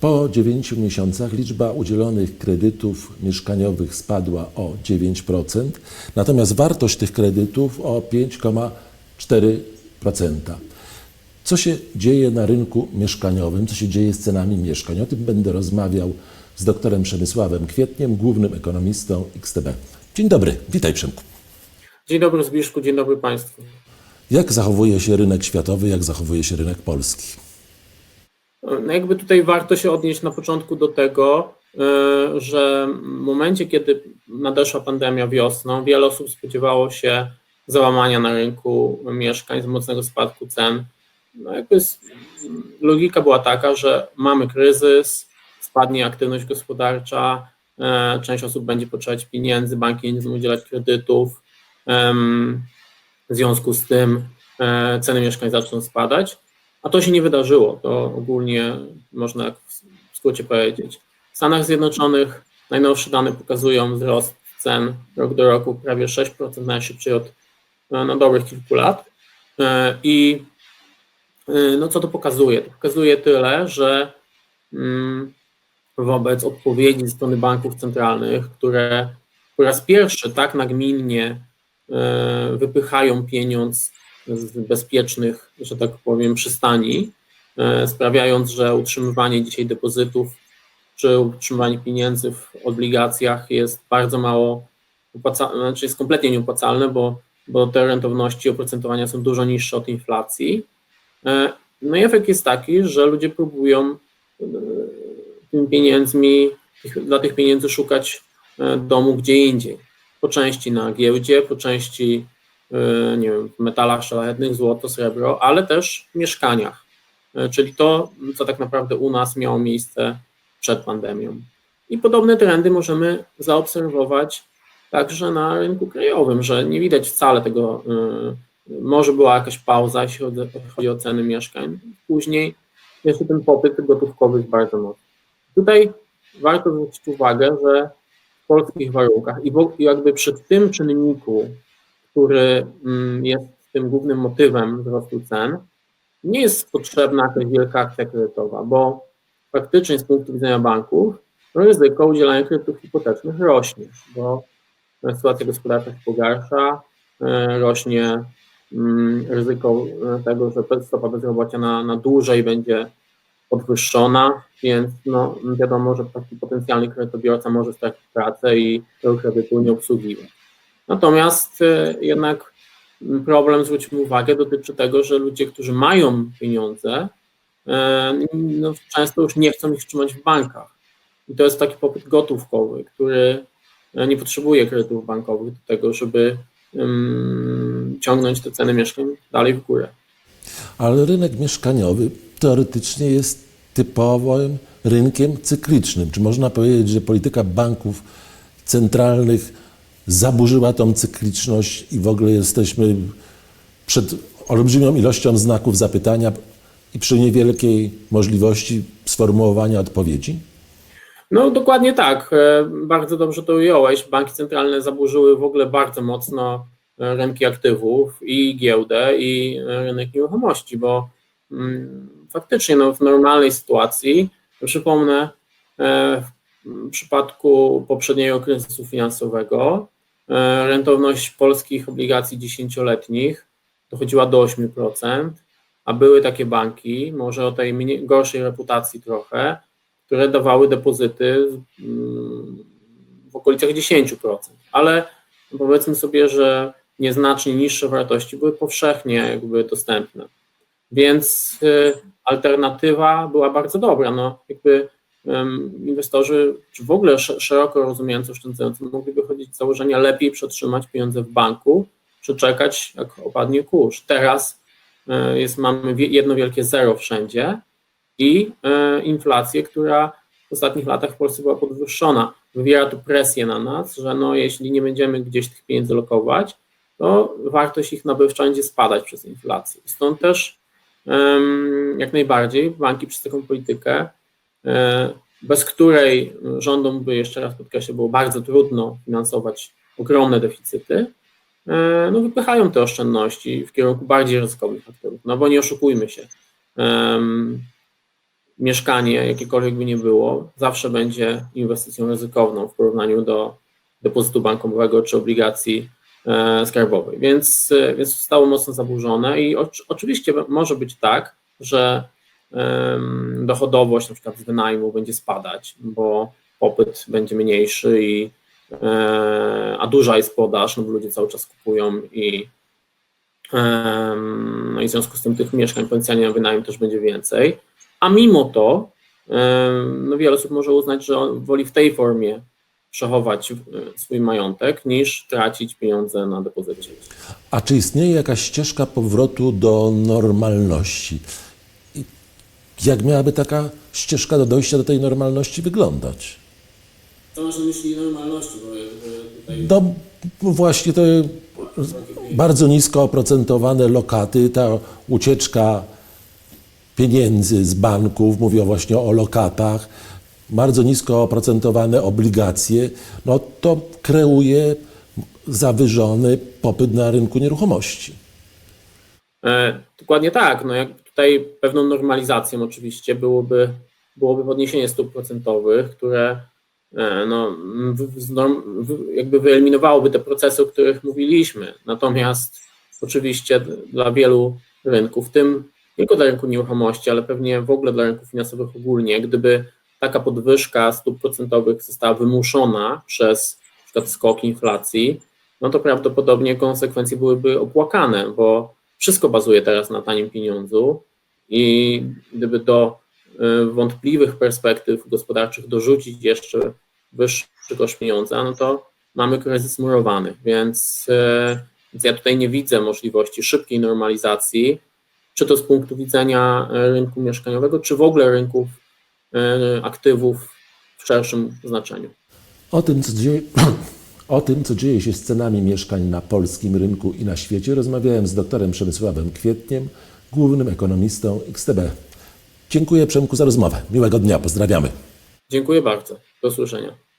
Po 9 miesiącach liczba udzielonych kredytów mieszkaniowych spadła o 9%, natomiast wartość tych kredytów o 5,4%. Co się dzieje na rynku mieszkaniowym, co się dzieje z cenami mieszkań? O tym będę rozmawiał z doktorem Przemysławem Kwietniem, głównym ekonomistą XTB. Dzień dobry, witaj Przemku. Dzień dobry Zbyszku, dzień dobry Państwu. Jak zachowuje się rynek światowy, jak zachowuje się rynek polski? No jakby tutaj warto się odnieść na początku do tego, e, że w momencie, kiedy nadeszła pandemia wiosną, wiele osób spodziewało się załamania na rynku mieszkań, z mocnego spadku cen. No jakby logika była taka, że mamy kryzys, spadnie aktywność gospodarcza, e, część osób będzie potrzebować pieniędzy, banki nie będą udzielać kredytów. W związku z tym e, ceny mieszkań zaczną spadać. A to się nie wydarzyło. To ogólnie można w skrócie powiedzieć. W Stanach Zjednoczonych najnowsze dane pokazują wzrost cen rok do roku prawie 6%, najszybciej od e, no, dobrych kilku lat. E, I e, no, co to pokazuje? To pokazuje tyle, że mm, wobec odpowiedzi ze strony banków centralnych, które po raz pierwszy tak nagminnie wypychają pieniądz z bezpiecznych, że tak powiem, przystani, e, sprawiając, że utrzymywanie dzisiaj depozytów czy utrzymywanie pieniędzy w obligacjach jest bardzo mało opłacalne, znaczy jest kompletnie nieopłacalne, bo, bo te rentowności oprocentowania są dużo niższe od inflacji. E, No i efekt jest taki, że ludzie próbują e, tymi pieniędzmi, dla tych pieniędzy szukać domu gdzie indziej. Po części na giełdzie, po części nie wiem, w metalach szlachetnych, złoto, srebro, ale też w mieszkaniach. E, Czyli to, co tak naprawdę u nas miało miejsce przed pandemią. I podobne trendy możemy zaobserwować także na rynku krajowym, że nie widać wcale tego, e, może była jakaś pauza, jeśli chodzi o ceny mieszkań. Później jeszcze ten popyt gotówkowy jest bardzo mocny. Tutaj warto zwrócić uwagę, że w polskich warunkach i jakby przy tym czynniku, który mm, jest tym głównym motywem wzrostu cen, nie jest potrzebna jakaś wielka akcja kredytowa, bo faktycznie z punktu widzenia banków no ryzyko udzielania kredytów hipotecznych rośnie, bo sytuacja gospodarcza się pogarsza, e, rośnie mm, ryzyko e, tego, że stopa bezrobocia na, na dłużej będzie podwyższona, więc no, wiadomo, że taki potencjalny kredytobiorca może stracić pracę i tego kredytu nie obsługiwać. Natomiast e, jednak problem, zwróćmy uwagę, dotyczy tego, że ludzie, którzy mają pieniądze, e, no, często już nie chcą ich trzymać w bankach. I to jest taki popyt gotówkowy, który e, nie potrzebuje kredytów bankowych do tego, żeby em, ciągnąć te ceny mieszkań dalej w górę. Ale rynek mieszkaniowy teoretycznie jest typowym rynkiem cyklicznym. Czy można powiedzieć, że polityka banków centralnych zaburzyła tą cykliczność i w ogóle jesteśmy przed olbrzymią ilością znaków zapytania i przy niewielkiej możliwości sformułowania odpowiedzi? No dokładnie tak. E, Bardzo dobrze to ująłeś. Banki centralne zaburzyły w ogóle bardzo mocno e, rynki aktywów i giełdę i e, rynek nieruchomości, bo mm, faktycznie no, w normalnej sytuacji, przypomnę, w przypadku poprzedniego kryzysu finansowego rentowność polskich obligacji dziesięcioletnich dochodziła do 8%, a były takie banki, może o tej mniej, gorszej reputacji trochę, które dawały depozyty mm, w okolicach 10%, ale powiedzmy sobie, że nieznacznie niższe wartości były powszechnie jakby dostępne. Więc y, alternatywa była bardzo dobra. No, jakby inwestorzy, czy w ogóle sz- szeroko rozumiejący oszczędzający, mogli wychodzić z założenia lepiej przetrzymać pieniądze w banku, przeczekać, jak opadnie kurz. Teraz y, jest, mamy jedno wielkie zero wszędzie, i e, inflację, która w ostatnich latach w Polsce była podwyższona. Wywiera to presję na nas, że no, jeśli nie będziemy gdzieś tych pieniędzy lokować, to wartość ich nabywcza będzie spadać przez inflację. Stąd też jak najbardziej banki przez taką politykę, e, bez której rządom by, jeszcze raz podkreślę, było bardzo trudno finansować ogromne deficyty, e, no, wypychają te oszczędności w kierunku bardziej ryzykownych aktywów. No bo nie oszukujmy się. mieszkanie, jakiekolwiek by nie było, zawsze będzie inwestycją ryzykowną w porównaniu do depozytu bankowego czy obligacji e, skarbowej. Więc, e, więc zostało mocno zaburzone i oczy- oczywiście może być tak, że dochodowość na przykład z wynajmu będzie spadać, bo popyt będzie mniejszy i e, a duża jest podaż, no bo ludzie cały czas kupują i no i w związku z tym tych mieszkań potencjalnie na wynajem też będzie więcej, a mimo to no wiele osób może uznać, że woli w tej formie przechować e, swój majątek niż tracić pieniądze na depozycie. A czy istnieje jakaś ścieżka powrotu do normalności? Jak miałaby taka ścieżka do dojścia do tej normalności wyglądać? Co masz na myśli normalności, bo tutaj No właśnie te bardzo nisko oprocentowane lokaty, ta ucieczka pieniędzy z banków, mówię właśnie o lokatach, bardzo nisko oprocentowane obligacje, no to kreuje zawyżony popyt na rynku nieruchomości. E, dokładnie tak. No jak tutaj pewną normalizacją oczywiście byłoby, byłoby podniesienie stóp procentowych, które e, no, jakby wyeliminowałoby te procesy, o których mówiliśmy. Natomiast oczywiście dla wielu rynków, w tym nie tylko dla rynku nieruchomości, ale pewnie w ogóle dla rynków finansowych ogólnie, gdyby taka podwyżka stóp procentowych została wymuszona przez przykład skok inflacji, no to prawdopodobnie konsekwencje byłyby opłakane, bo wszystko bazuje teraz na tanim pieniądzu i gdyby do y, wątpliwych perspektyw gospodarczych dorzucić jeszcze wyższy koszt pieniądza, no to mamy kryzys murowany, więc, y, więc ja tutaj nie widzę możliwości szybkiej normalizacji, czy to z punktu widzenia y, rynku mieszkaniowego, czy w ogóle rynków aktywów w szerszym znaczeniu. O tym, co dzieje, o tym, co dzieje się z cenami mieszkań na polskim rynku i na świecie, rozmawiałem z doktorem Przemysławem Kwietniem, głównym ekonomistą XTB. Dziękuję Przemku za rozmowę. Miłego dnia, pozdrawiamy. Dziękuję bardzo. Do usłyszenia.